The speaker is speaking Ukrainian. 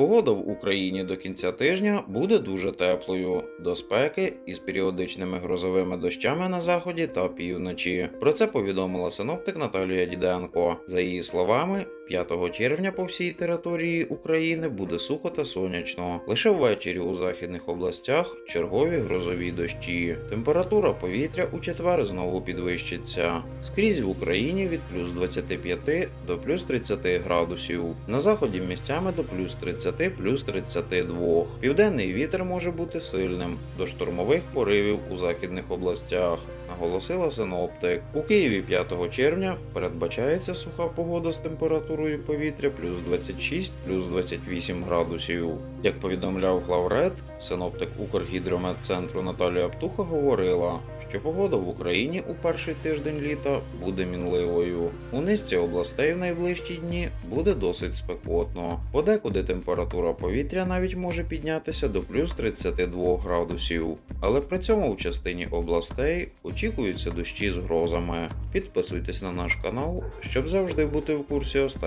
Погода в Україні до кінця тижня буде дуже теплою, до спеки із періодичними грозовими дощами на заході та півночі. Про це повідомила синоптик Наталія Діденко. За її словами, 5 червня по всій території України буде сухо та сонячно. Лише ввечері у західних областях чергові грозові дощі. Температура повітря у четвер знову підвищиться. Скрізь в Україні від плюс 25 до плюс 30 градусів. На заході місцями до плюс 30, плюс 32. Південний вітер може бути сильним до штурмових поривів у західних областях, наголосила синоптик. У Києві 5 червня передбачається суха погода з температурою повітря плюс 26, плюс 28 градусів. Як повідомляв главред, синоптик Укргідрометцентру Наталія Птуха говорила, що погода в Україні у перший тиждень літа буде мінливою. У низці областей в найближчі дні буде досить спекотно. Подекуди температура повітря навіть може піднятися до плюс 32 градусів. Але при цьому в частині областей очікуються дощі з грозами. Підписуйтесь на наш канал, щоб завжди бути в курсі